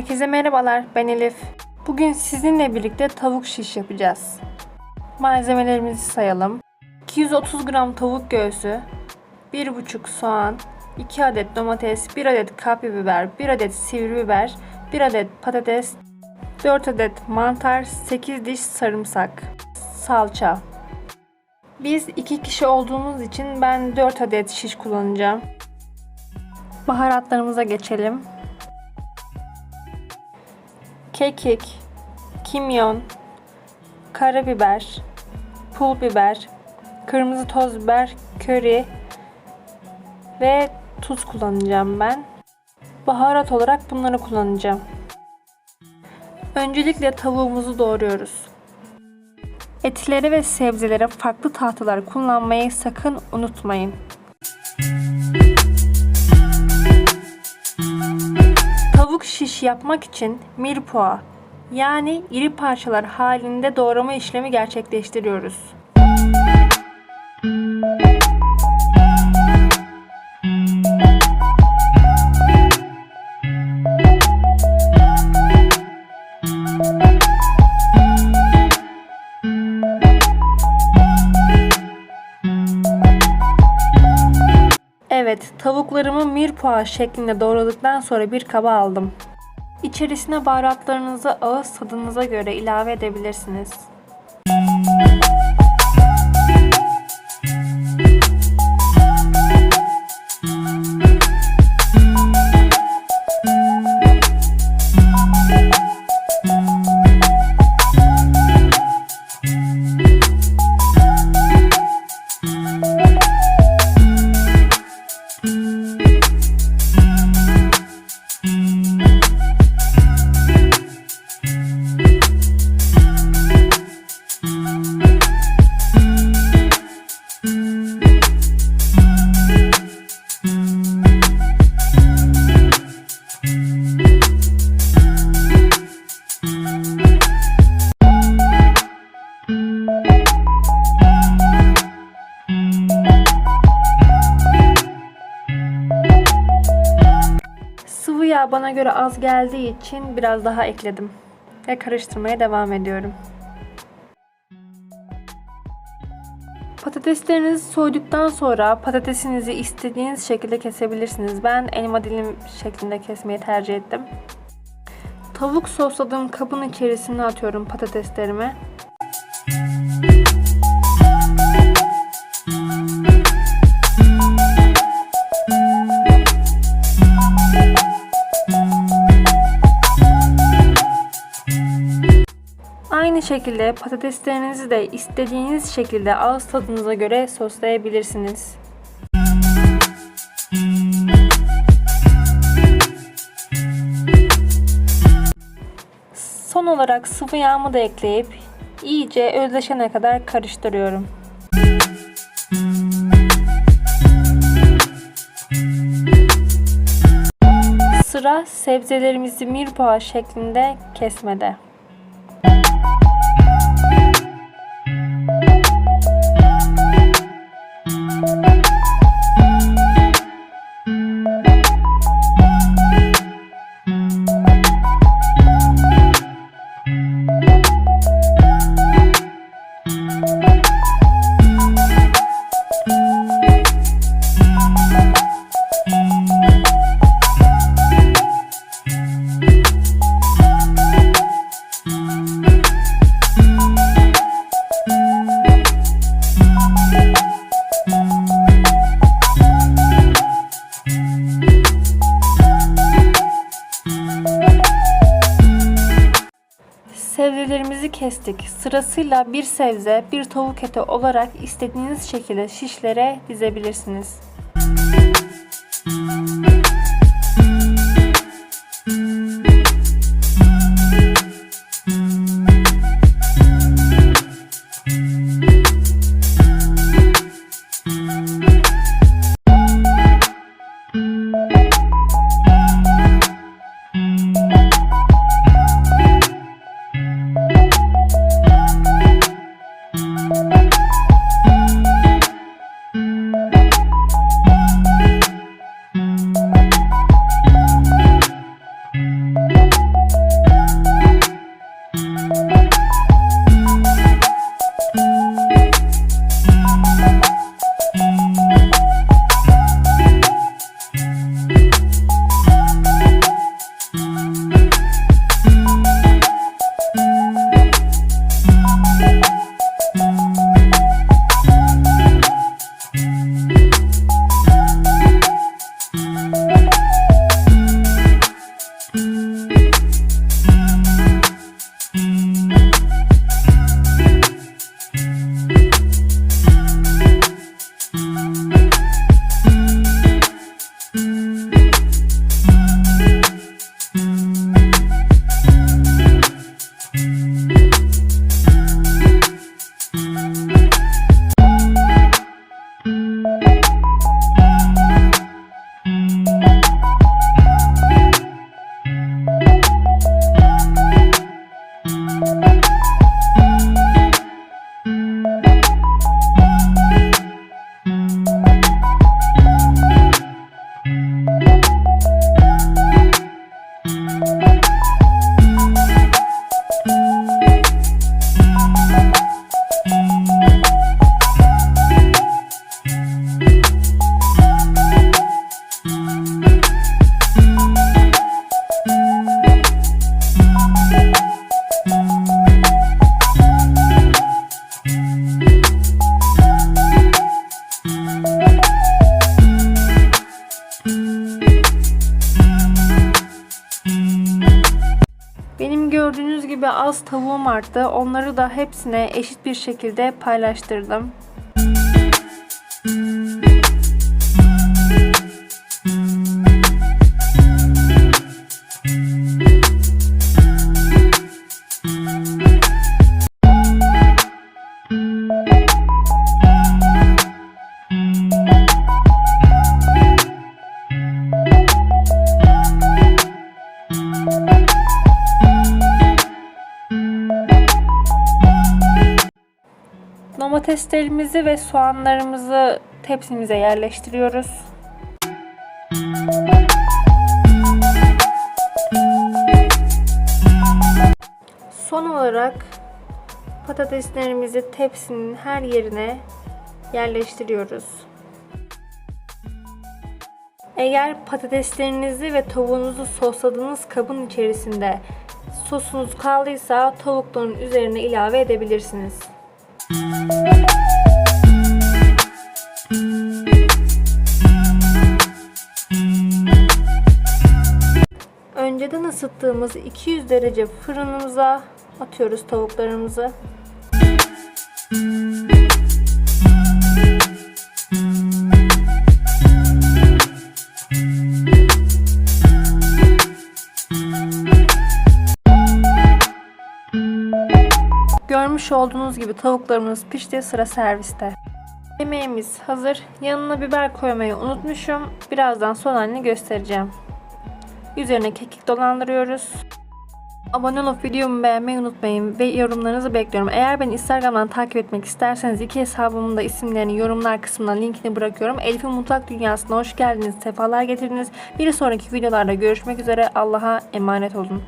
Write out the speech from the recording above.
Herkese merhabalar, ben Elif. Bugün sizinle birlikte tavuk şiş yapacağız. Malzemelerimizi sayalım. 230 gram tavuk göğsü, 1,5 soğan, 2 adet domates, 1 adet kapya biber, 1 adet sivri biber, 1 adet patates, 4 adet mantar, 8 diş sarımsak, salça. Biz 2 kişi olduğumuz için ben 4 adet şiş kullanacağım. Baharatlarımıza geçelim. Kekik, kimyon, karabiber, pul biber, kırmızı toz biber, köri ve tuz kullanacağım ben. Baharat olarak bunları kullanacağım. Öncelikle tavuğumuzu doğruyoruz. Etlere ve sebzelere farklı tahtalar kullanmayı sakın unutmayın. Tavuk şiş yapmak için mirpoğa yani iri parçalar halinde doğrama işlemi gerçekleştiriyoruz. Evet, tavuklarımı mirpoğa şeklinde doğradıktan sonra bir kaba aldım. İçerisine baharatlarınızı ağız tadınıza göre ilave edebilirsiniz. Sıvı yağ bana göre az geldiği için biraz daha ekledim. Ve karıştırmaya devam ediyorum. Patateslerinizi soyduktan sonra patatesinizi istediğiniz şekilde kesebilirsiniz. Ben elma dilim şeklinde kesmeyi tercih ettim. Tavuk sosladığım kabın içerisine atıyorum patateslerimi. Aynı şekilde patateslerinizi de istediğiniz şekilde ağız tadınıza göre soslayabilirsiniz. Son olarak sıvı yağımı da ekleyip iyice özleşene kadar karıştırıyorum. Sıra sebzelerimizi mirpoğa şeklinde kesmede. Kestik. Sırasıyla bir sebze, bir tavuk eti olarak istediğiniz şekilde şişlere dizebilirsiniz. Benim az tavuğum arttı. Onları da hepsine eşit bir şekilde paylaştırdım. Domateslerimizi ve soğanlarımızı tepsimize yerleştiriyoruz. Son olarak patateslerimizi tepsinin her yerine yerleştiriyoruz. Eğer patateslerinizi ve tavuğunuzu sosladığınız kabın içerisinde sosunuz kaldıysa tavukların üzerine ilave edebilirsiniz. Önceden ısıttığımız 200 derece fırınımıza atıyoruz tavuklarımızı. Görmüş olduğunuz gibi tavuklarımız pişti sıra serviste. Yemeğimiz hazır. Yanına biber koymayı unutmuşum. Birazdan son halini göstereceğim. Üzerine kekik dolandırıyoruz. Abone olup videomu beğenmeyi unutmayın ve yorumlarınızı bekliyorum. Eğer beni Instagram'dan takip etmek isterseniz iki hesabımın da isimlerini yorumlar kısmına linkini bırakıyorum. Elif'in Mutfak Dünyası'na hoş geldiniz, sefalar getirdiniz. Bir sonraki videolarda görüşmek üzere. Allah'a emanet olun.